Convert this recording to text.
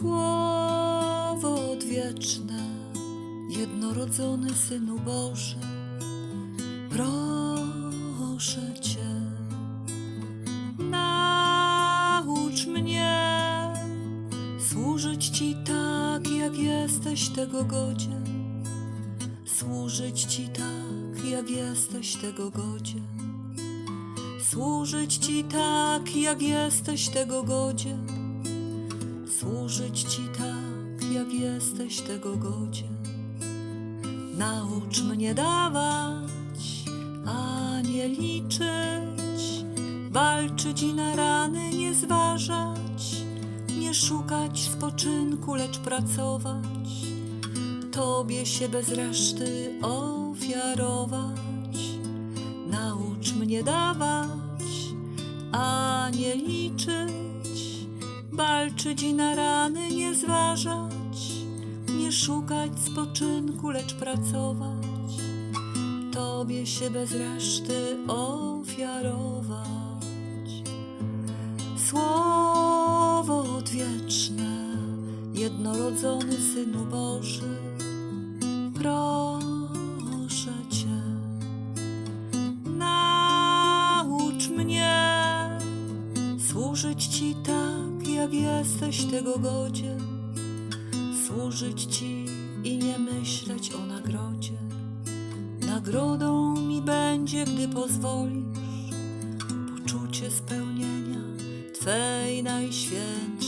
Słowo odwieczne, jednorodzony Synu Boży, proszę Cię, naucz mnie służyć Ci tak, jak jesteś tego godzien, służyć Ci tak, jak jesteś tego godzien, służyć Ci tak, jak jesteś tego godzien służyć Ci tak, jak jesteś tego godzien. Naucz mnie dawać, a nie liczyć, walczyć i na rany nie zważać, nie szukać spoczynku, lecz pracować, Tobie się bez reszty ofiarować. Naucz mnie dawać, a nie liczyć, walczyć i na rany nie zważać, nie szukać spoczynku, lecz pracować, Tobie się bez reszty ofiarować. Słowo odwieczne, jednorodzony Synu Boży, proszę Cię, naucz mnie służyć Ci tak, jak jesteś tego godzien, służyć Ci i nie myśleć o nagrodzie. Nagrodą mi będzie, gdy pozwolisz, poczucie spełnienia Twej najświętszej